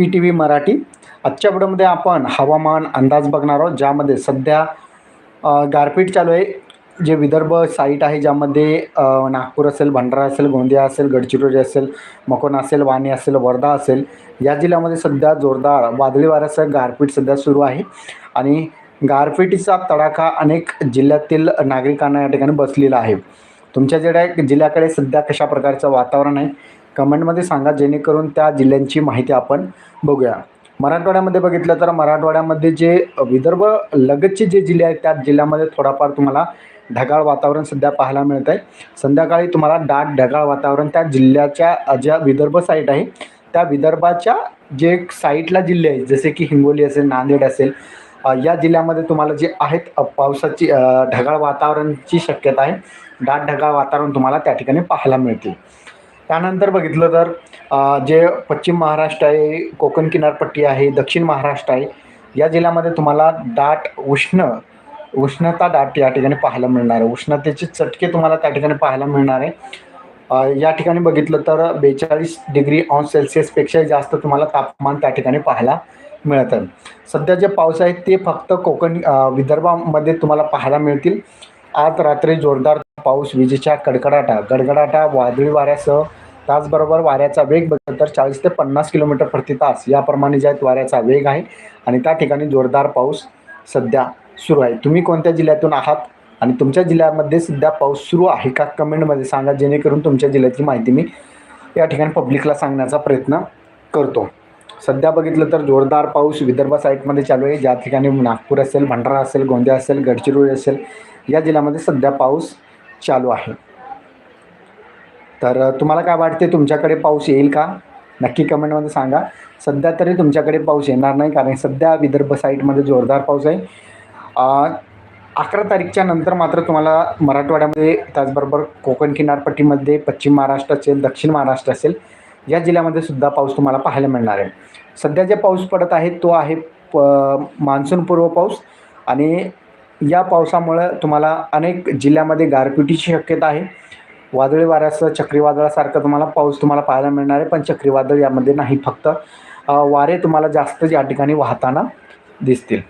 P T V Marathi. आजच्या व्हिडिओमध्ये आपण हवामान अंदाज बघणार आहोत ज्यामध्ये सध्या गारपीट चालू आहे. जे विदर्भ साईट आहे ज्यामध्ये नागपूर असेल भंडारा असेल गोंदिया असेल गडचिरोली असेल मकोना असेल वाणी असेल वर्धा असेल या जिल्ह्यामध्ये सध्या जोरदार वादळी वाऱ्यासह गारपीट सध्या सुरू आहे. आणि गारपिटीचा तडाखा अनेक जिल्ह्यातील नागरिकांना या ठिकाणी बसलेला आहे. तुमच्या जिल्ह्या जिल्ह्याकडे सध्या कशा प्रकारचं वातावरण आहे? कमेंटमध्ये सांगा जेणेकरून त्या जिल्ह्यांची माहिती आपण बघूया. मराठवाड्यामध्ये बघितलं तर मराठवाड्यामध्ये जे विदर्भ लगतचे जे जिल्हे आहेत त्या जिल्ह्यामध्ये थोडाफार तुम्हाला ढगाळ वातावरण सध्या पाहायला मिळत आहे संध्याकाळी तुम्हाला डाट ढगाळ वातावरण त्या जिल्ह्याच्या ज्या विदर्भ साईट आहे त्या विदर्भाच्या जे साईटला जिल्हे आहेत जसे की हिंगोली असेल नांदेड असेल या जिल्ह्यामध्ये तुम्हाला जे आहेत पावसाची ढगाळ वातावरणाची शक्यता आहे. दाट ढगाळ वातावरण तुम्हाला त्या ठिकाणी पाहायला मिळते त्यानंतर बघितलं तर जे पश्चिम महाराष्ट्र आहे कोकण किनारपट्टी आहे दक्षिण महाराष्ट्र आहे या जिल्ह्यामध्ये तुम्हाला दाट उष्ण उष्णता दाट या ठिकाणी पाहायला मिळणार आहे. उष्णतेचे चटके तुम्हाला त्या ठिकाणी पाहायला मिळणार आहे. या ठिकाणी बघितलं तर बेचाळीस डिग्री ऑन सेल्सिअसपेक्षा जास्त तुम्हाला तापमान त्या ठिकाणी पाहायला मिळतं सध्या जे पाऊस आहे ते फक्त कोकण विदर्भामध्ये तुम्हाला पाहायला मिळतील. आज रात्री जोरदार पाऊस विजेच्या कडकडाटा गडगडाटा वादळी वाऱ्यासह त्याचबरोबर वाऱ्याचा वेग बघितला तर चाळीस ते पन्नास किलोमीटर प्रति तास याप्रमाणे ज्या आहेत वाऱ्याचा वेग आहे आणि त्या ठिकाणी जोरदार पाऊस सध्या सुरू आहे. तुम्ही कोणत्या जिल्ह्यातून आहात आणि तुमच्या जिल्ह्यामध्ये सध्या पाऊस सुरू आहे का? कमेंटमध्ये सांगा जेणेकरून तुमच्या जिल्ह्याची माहिती मी या ठिकाणी पब्लिकला सांगण्याचा प्रयत्न करतो. सध्या बघितलं तर जोरदार पाऊस विदर्भ साईटमध्ये चालू आहे. ज्या ठिकाणी नागपूर असेल भंडारा असेल गोंदिया असेल गडचिरोली असेल या जिल्ह्यामध्ये सध्या पाऊस चालू आहे. तर तुम्हाला काय वाटते तुमच्याकडे पाऊस येईल का? नक्की कमेंटमध्ये सांगा. सध्या तरी तुमच्याकडे पाऊस येणार नाही कारण सध्या विदर्भ साईटमध्ये जोरदार पाऊस आहे. अकरा तारीखच्या नंतर मात्र तुम्हाला मराठवाड्यामध्ये त्याचबरोबर कोकण किनारपट्टीमध्ये पश्चिम महाराष्ट्र असेल दक्षिण महाराष्ट्र असेल या जिल्ह्यामध्ये सुद्धा पाऊस तुम्हाला पाहायला मिळणार आहे. सध्या जे पाऊस पडत आहे तो आहे प मान्सूनपूर्व पाऊस आणि या पावसामुळं तुम्हाला अनेक जिल्ह्यामध्ये गारपिटीची शक्यता आहे. वादळी वाऱ्यासह चक्रीवादळासारखं तुम्हाला पाऊस तुम्हाला पाहायला मिळणार आहे पण चक्रीवादळ यामध्ये नाही. फक्त वारे तुम्हाला जास्त या ठिकाणी वाहताना दिसतील.